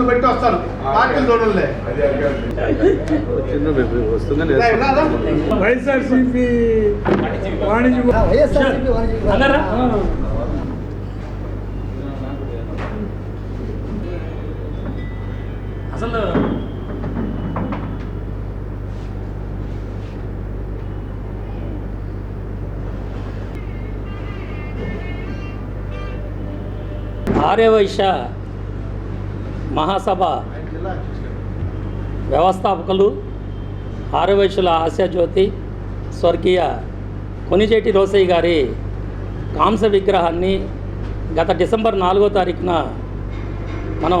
మనుషులు పెట్టి వస్తారు. పార్టీలు చూడలే వస్తుందని వైఎస్ఆర్సీపీ వాణిజ్య వైఎస్ఆర్సీపీ వాణిజ్య అసలు ఆర్యవైశ్య మహాసభ వ్యవస్థాపకులు ఆర్యవైశ్యుల ఆశాజ్యోతి స్వర్గీయ కొనిచేటి రోసయ్య గారి కాంస విగ్రహాన్ని గత డిసెంబర్ నాలుగో తారీఖున మనం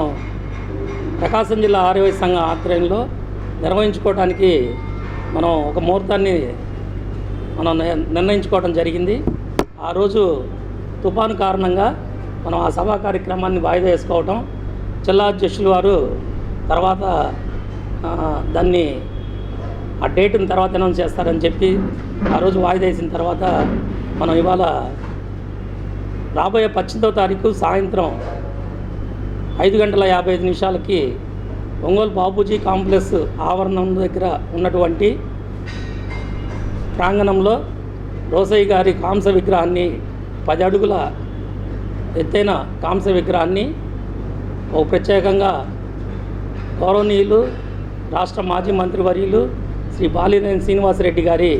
ప్రకాశం జిల్లా ఆర్యవైశ్య సంఘం ఆధ్వర్యంలో నిర్వహించుకోవడానికి మనం ఒక ముహూర్తాన్ని మనం నిర్ణయించుకోవడం జరిగింది. ఆ రోజు తుఫాను కారణంగా మనం ఆ సభా కార్యక్రమాన్ని వాయిదా వేసుకోవటం జిల్లా అధ్యక్షులు వారు తర్వాత దాన్ని ఆ డేట్ని తర్వాత అనౌన్స్ చేస్తారని చెప్పి ఆ రోజు వాయిదా వేసిన తర్వాత మనం ఇవాళ రాబోయే పద్దెనిమిదవ తారీఖు సాయంత్రం ఐదు గంటల యాభై ఐదు నిమిషాలకి ఒంగోలు బాపూజీ కాంప్లెక్స్ ఆవరణం దగ్గర ఉన్నటువంటి ప్రాంగణంలో రోసయ్య గారి కాంస విగ్రహాన్ని పది అడుగుల ఎత్తైన కాంస విగ్రహాన్ని ఒక ప్రత్యేకంగా గౌరవనీయులు రాష్ట్ర మాజీ మంత్రివర్యులు శ్రీ బాలినేని శ్రీనివాసరెడ్డి గారి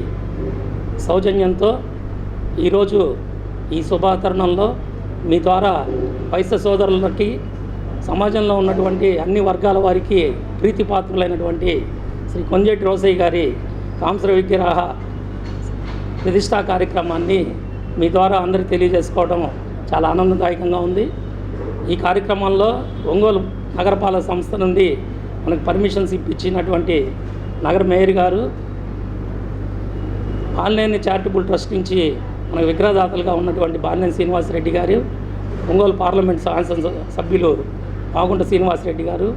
సౌజన్యంతో ఈరోజు ఈ శుభాచరణంలో మీ ద్వారా వైశ్య సోదరులకి సమాజంలో ఉన్నటువంటి అన్ని వర్గాల వారికి ప్రీతిపాత్రులైనటువంటి శ్రీ కొంజేటి రోసయ్య గారి కాంసర విగ్రహ ప్రతిష్టా కార్యక్రమాన్ని మీ ద్వారా అందరికీ తెలియజేసుకోవడం చాలా ఆనందదాయకంగా ఉంది. ఈ కార్యక్రమంలో ఒంగోలు నగరపాలక సంస్థ నుండి మనకు పర్మిషన్స్ ఇప్పించినటువంటి నగర మేయర్ గారు బాలినేని చారిటబుల్ ట్రస్ట్ నుంచి మనకు విగ్రహదాతలుగా ఉన్నటువంటి బాలినేని శ్రీనివాసరెడ్డి గారు ఒంగోలు పార్లమెంట్ శాసన సభ్యులు పాగుంట శ్రీనివాసరెడ్డి గారు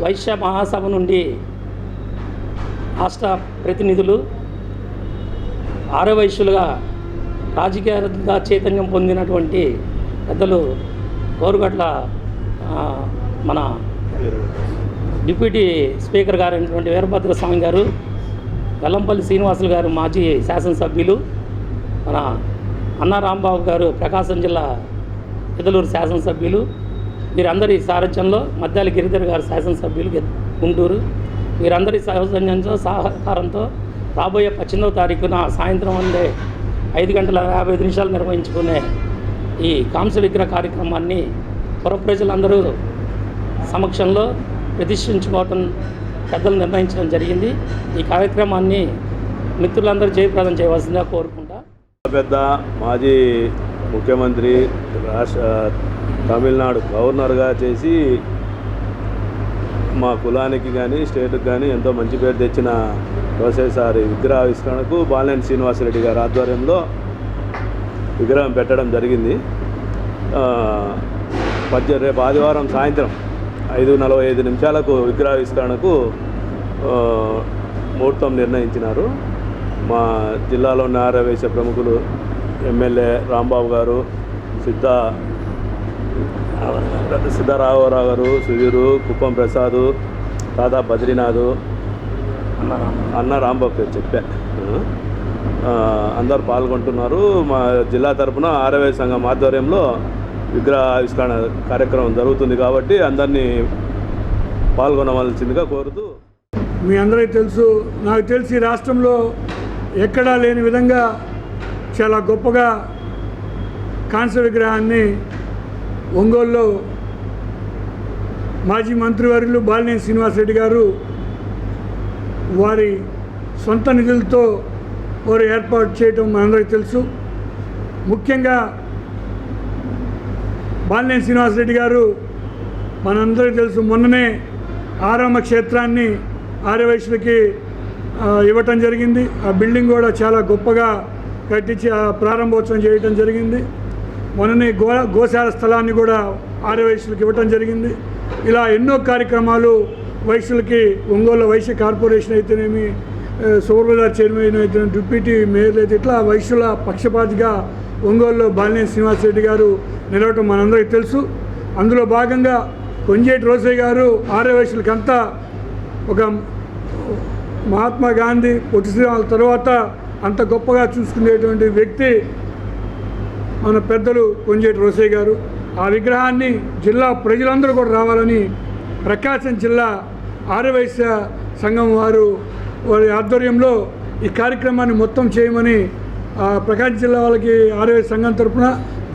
వైశ్య మహాసభ నుండి రాష్ట్ర ప్రతినిధులు ఆరవైశ్యులుగా రాజకీయంగా చైతన్యం పొందినటువంటి పెద్దలు కోరుగట్ల మన డిప్యూటీ స్పీకర్ గారైనటువంటి వీరభద్ర స్వామి గారు వెల్లంపల్లి శ్రీనివాసులు గారు మాజీ శాసనసభ్యులు మన అన్నా రాంబాబు గారు ప్రకాశం జిల్లా పెదలూరు శాసనసభ్యులు వీరందరి సారథ్యంలో మద్దాల గిరిధర్ గారు శాసనసభ్యులు గుంటూరు. వీరందరి సౌజన్యంతో సహకారంతో రాబోయే పద్దెనిమిదవ తారీఖున సాయంత్రం వందే ఐదు గంటల యాభై నిమిషాలు నిర్వహించుకునే ఈ కాంస విగ్రహ కార్యక్రమాన్ని పుర ప్రజలందరూ సమక్షంలో ప్రతిష్ఠించుకోవటం పెద్దలు నిర్ణయించడం జరిగింది. ఈ కార్యక్రమాన్ని మిత్రులందరూ జయప్రదం చేయవలసిందిగా కోరుకుంటా. పెద్ద మాజీ ముఖ్యమంత్రి రాష్ట్ర తమిళనాడు గవర్నర్గా చేసి మా కులానికి కానీ స్టేట్కి కానీ ఎంతో మంచి పేరు తెచ్చిన వ్యవసాయసారి విగ్రహావిష్కరణకు బాలినేని శ్రీనివాసరెడ్డి గారి ఆధ్వర్యంలో విగ్రహం పెట్టడం జరిగింది. పద్య రేపు ఆదివారం సాయంత్రం ఐదు నలభై ఐదు నిమిషాలకు విగ్రహావిష్కరణకు విస్తరణకు ముహూర్తం నిర్ణయించినారు. మా జిల్లాలో ఉన్న ఆరవేశ ప్రముఖులు ఎమ్మెల్యే రాంబాబు గారు సిద్ధ సిద్ధరాఘవరావు గారు సుధీరు కుప్పం ప్రసాద్ తాతా బద్రీనాథ్ అన్న రాంబాబు పేరు చెప్పా. అందరు పాల్గొంటున్నారు. మా జిల్లా తరపున ఆరవై సంఘం ఆధ్వర్యంలో విగ్రహ ఆవిష్కరణ కార్యక్రమం జరుగుతుంది కాబట్టి అందరినీ పాల్గొనవలసిందిగా కోరుతూ మీ అందరికీ తెలుసు నాకు తెలిసి రాష్ట్రంలో ఎక్కడా లేని విధంగా చాలా గొప్పగా కాంస్య విగ్రహాన్ని ఒంగోలులో మాజీ మంత్రివర్యులు బాలినేని శ్రీనివాసరెడ్డి గారు వారి సొంత నిధులతో వారు ఏర్పాటు చేయటం మనందరికీ తెలుసు. ముఖ్యంగా బాలినేని శ్రీనివాసరెడ్డి గారు మనందరికీ తెలుసు మొన్ననే ఆరామ క్షేత్రాన్ని ఆర్యవైశ్యులకి ఇవ్వటం జరిగింది. ఆ బిల్డింగ్ కూడా చాలా గొప్పగా కట్టించి ఆ ప్రారంభోత్సవం చేయటం జరిగింది. మొన్ననే గో గోశాల స్థలాన్ని కూడా ఆర్యవైశ్యులకి ఇవ్వటం జరిగింది. ఇలా ఎన్నో కార్యక్రమాలు వైశ్యులకి ఒంగోలు వైశ్య కార్పొరేషన్ అయితేనేమి సూర్యబజార్ చైర్మన్ అయితే డిప్యూటీ మేయర్ అయితే ఇట్లా వైశ్యుల పక్షపాతిగా ఒంగోలులో బాలినేని శ్రీనివాసరెడ్డి గారు నిలవటం మనందరికీ తెలుసు. అందులో భాగంగా కొంజేటి రోసయ్య గారు ఆర్య వయసులకంతా ఒక మహాత్మా గాంధీ పొట్టి శ్రీరాముల తర్వాత అంత గొప్పగా చూసుకునేటువంటి వ్యక్తి మన పెద్దలు కొంజేటి రోసయ్య గారు. ఆ విగ్రహాన్ని జిల్లా ప్రజలందరూ కూడా రావాలని ప్రకాశం జిల్లా ఆర్యవైశ్య సంఘం వారు వారి ఆధ్వర్యంలో ఈ కార్యక్రమాన్ని మొత్తం చేయమని ప్రకాశం జిల్లా వాళ్ళకి ఆరోగ్య సంఘం తరఫున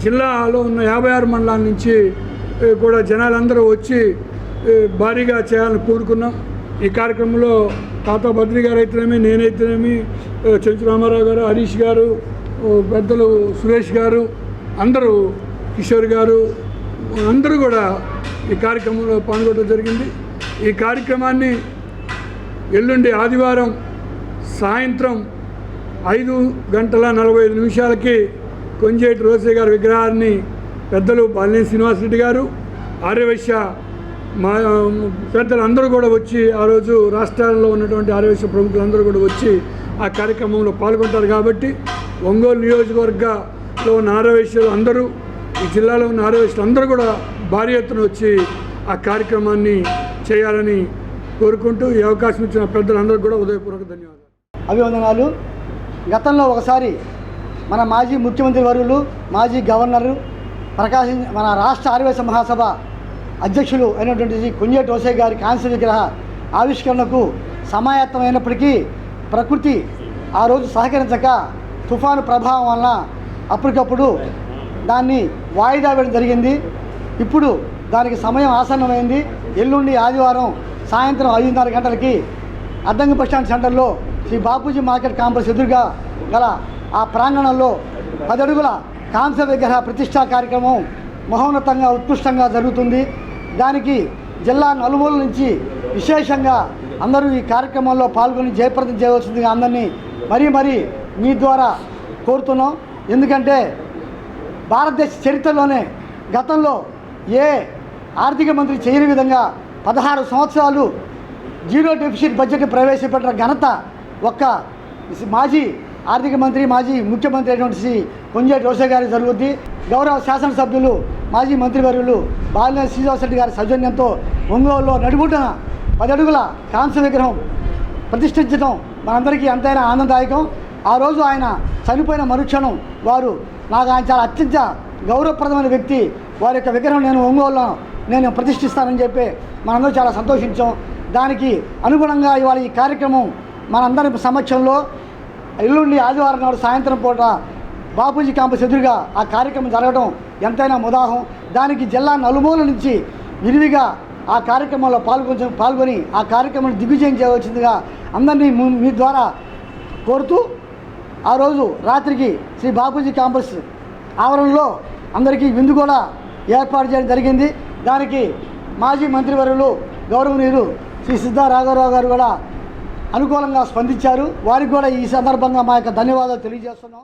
జిల్లాలో ఉన్న యాభై ఆరు మండలాల నుంచి కూడా జనాలందరూ వచ్చి భారీగా చేయాలని కోరుకున్నాం. ఈ కార్యక్రమంలో తాత బద్రి గారు అయితేనేమి నేనైతేనేమి చెంచు రామారావు గారు హరీష్ గారు పెద్దలు సురేష్ గారు అందరూ కిషోర్ గారు అందరూ కూడా ఈ కార్యక్రమంలో పాల్గొనడం జరిగింది. ఈ కార్యక్రమాన్ని ఎల్లుండి ఆదివారం సాయంత్రం ఐదు గంటల నలభై ఐదు నిమిషాలకి కొంజేటి రోసే గారి విగ్రహాన్ని పెద్దలు బాలినేని శ్రీనివాసరెడ్డి గారు ఆర్యవైశ్య మా పెద్దలు అందరూ కూడా వచ్చి ఆ రోజు రాష్ట్రాల్లో ఉన్నటువంటి ఆర్యవైశ్య ప్రముఖులందరూ కూడా వచ్చి ఆ కార్యక్రమంలో పాల్గొంటారు కాబట్టి ఒంగోలు నియోజకవర్గలో ఉన్న ఆర్యవైశ్యులు అందరూ ఈ జిల్లాలో ఉన్న ఆర్యవైశ్యులు అందరూ కూడా భారీ ఎత్తున వచ్చి ఆ కార్యక్రమాన్ని చేయాలని కోరుకుంటూ ఈ అవకాశం ఇచ్చిన పెద్దలందరూ కూడా ఉదయపూర్వక ధన్యవాదాలు. అభివందనాలు. గతంలో ఒకసారి మన మాజీ ముఖ్యమంత్రి వర్యులు మాజీ గవర్నరు ప్రకాశం మన రాష్ట్ర ఆర్యవేశ మహాసభ అధ్యక్షులు అయినటువంటి శ్రీ కుంజేటి రోసే గారి కాంస్య విగ్రహ ఆవిష్కరణకు సమాయత్తమైనప్పటికీ ప్రకృతి ఆ రోజు సహకరించక తుఫాను ప్రభావం వలన అప్పటికప్పుడు దాన్ని వాయిదా వేయడం జరిగింది. ఇప్పుడు దానికి సమయం ఆసన్నమైంది. ఎల్లుండి ఆదివారం సాయంత్రం ఐదున్నర గంటలకి అద్దంగి బస్టాండ్ సెంటర్లో శ్రీ బాపూజీ మార్కెట్ కాంప్లెక్స్ ఎదురుగా గల ఆ ప్రాంగణంలో పది అడుగుల కాంస్య విగ్రహ ప్రతిష్టా కార్యక్రమం మహోన్నతంగా ఉత్కృష్టంగా జరుగుతుంది. దానికి జిల్లా నలుమూల నుంచి విశేషంగా అందరూ ఈ కార్యక్రమంలో పాల్గొని జయప్రదం చేయవలసిందిగా అందరినీ మరీ మరీ మీ ద్వారా కోరుతున్నాం. ఎందుకంటే భారతదేశ చరిత్రలోనే గతంలో ఏ ఆర్థిక మంత్రి చేయని విధంగా పదహారు సంవత్సరాలు జీరో డెఫిసిట్ బడ్జెట్ ప్రవేశపెట్టిన ఘనత ఒక్క మాజీ ఆర్థిక మంత్రి మాజీ ముఖ్యమంత్రి అయినటువంటి శ్రీ కొంజేటి రోషే గారి జరుగుద్ది. గౌరవ శాసనసభ్యులు మాజీ మంత్రివర్యులు బాలినేని శ్రీనివాసరెడ్డి గారి సౌజన్యంతో ఒంగోలులో నడుగుంటున్న పది అడుగుల కాంస్య విగ్రహం ప్రతిష్ఠించడం మనందరికీ ఎంతైనా ఆనందదాయకం. ఆ రోజు ఆయన చనిపోయిన మరుక్షణం వారు నాకు ఆయన చాలా అత్యంత గౌరవప్రదమైన వ్యక్తి. వారి యొక్క విగ్రహం నేను ఒంగోలులో నేను ప్రతిష్ఠిస్తానని చెప్పి మనందరూ చాలా సంతోషించాం. దానికి అనుగుణంగా ఇవాళ ఈ కార్యక్రమం మనందరి సమక్షంలో ఎల్లుండి ఆదివారం నాడు సాయంత్రం పూట బాపూజీ క్యాంపస్ ఎదురుగా ఆ కార్యక్రమం జరగడం ఎంతైనా ముదాహం. దానికి జిల్లా నలుమూల నుంచి విరివిగా ఆ కార్యక్రమంలో పాల్గొని పాల్గొని ఆ కార్యక్రమం దిగ్విజయం చేయవలసిందిగా అందరినీ మీ ద్వారా కోరుతూ ఆ రోజు రాత్రికి శ్రీ బాపూజీ క్యాంపస్ ఆవరణలో అందరికీ విందు కూడా ఏర్పాటు చేయడం జరిగింది. దానికి మాజీ మంత్రివర్యులు గౌరవనీయులు శ్రీ సిద్ధా రాఘవరావు గారు కూడా అనుకూలంగా స్పందించారు. వారికి కూడా ఈ సందర్భంగా మా యొక్క ధన్యవాదాలు తెలియజేస్తున్నాం.